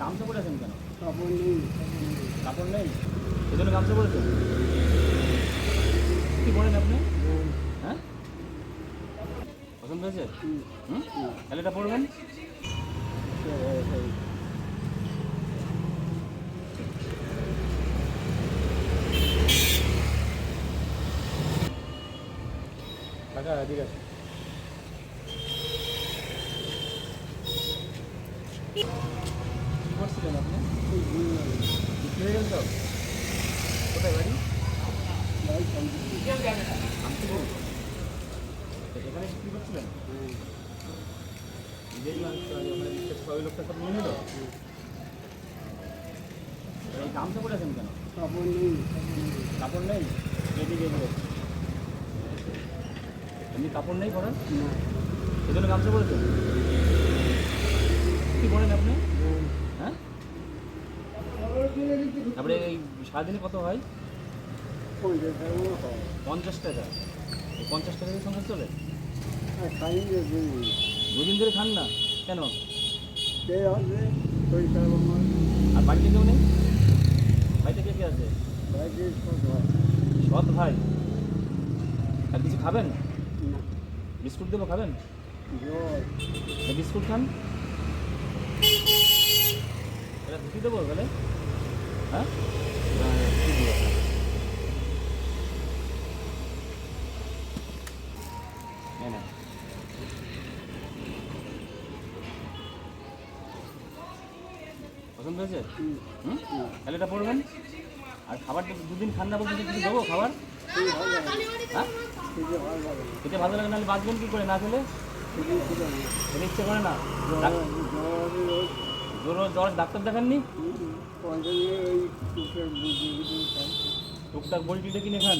গামছা পরেছেন কেন? কাপড় নেই কাপড় নেই। এই জন্য গামছা পরেছেন? কি পরেন আপনি? হ্যাঁ? পছন্দ হয়েছে? হুম। তাহলে এটা পড়বেন টাকা ঠিক আছে কি আপনি কোথায় বাড়ি এখানে বিক্রি করছিলেন গামছা পরেছেন কেন কাপড় নেই কাপড় নেই এদিকে এগুলো এমনি কাপড় নেই পরার না এই জন্য গামছা পরেছেন কি পরেন আপনি? হ্যাঁ? তারপরে এই সারাদিনে কত হয়? পঞ্চাশ টাকা। এই পঞ্চাশ টাকা দিয়ে সংসার চলে? দুদিন ধরে খান না? কেন? আর বাড়িতে কেউ নেই? বাড়িতে কে কে আছে? সৎ ভাই। আর কিছু খাবেন? বিস্কুট দেবো খাবেন? বিস্কুট খান। এটা ধুতি দেবো তাহলে? না, ধুতি দেবো। এই নাও। পছন্দ হয়েছে? তাহলে এটা পড়বেন আর খাবার দুদিন না বলতে কিছু দেবো খাবার? হ্যাঁ? খেতে ভালো লাগে নাহলে বাঁচবেন কী করে না খেলে? খেতে ইচ্ছে করে না। রোজ জ্বর, ডাক্তার দেখাননি? টুকটাক বড়ি টিটে কিনে খান।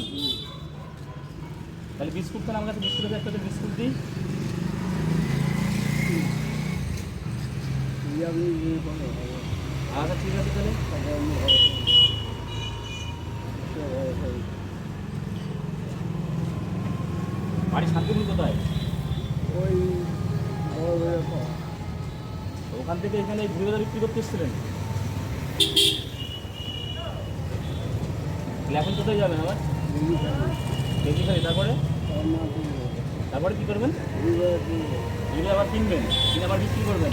তাহলে বিস্কুট খান, আমার কাছে বিস্কুট আছে, একটা বিস্কুট দিই। আচ্ছা ঠিক আছে তাহলে। বাড়ি শান্তিপুর কোথায়? ওই ওখান থেকে এখানে ঘুরে বিক্রি করতে এসেছিলেন? এখন কোথায় যাবেন আবার? খাই তারপরে? তার তারপরে কী করবেন? দিদি আবার কিনবেন, কিনে আবার বিক্রি করবেন।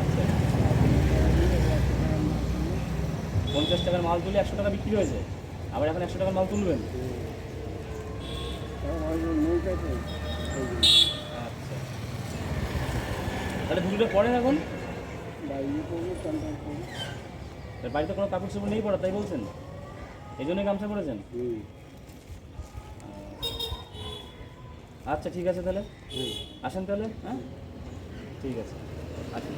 আচ্ছা। পঞ্চাশ টাকার মাল তুলে একশো টাকা বিক্রি হয়েছে। আবার এখন একশো টাকার মাল তুলবেন। তাহলে দুটো পড়েন এখন? বাড়িতে কোনো কাপড় চোপড় নেই পড়া তাই বলছেন? এই জন্যই গামছা করেছেন আচ্ছা ঠিক আছে তাহলে। আসেন তাহলে হ্যাঁ? ঠিক আছে। আচ্ছা।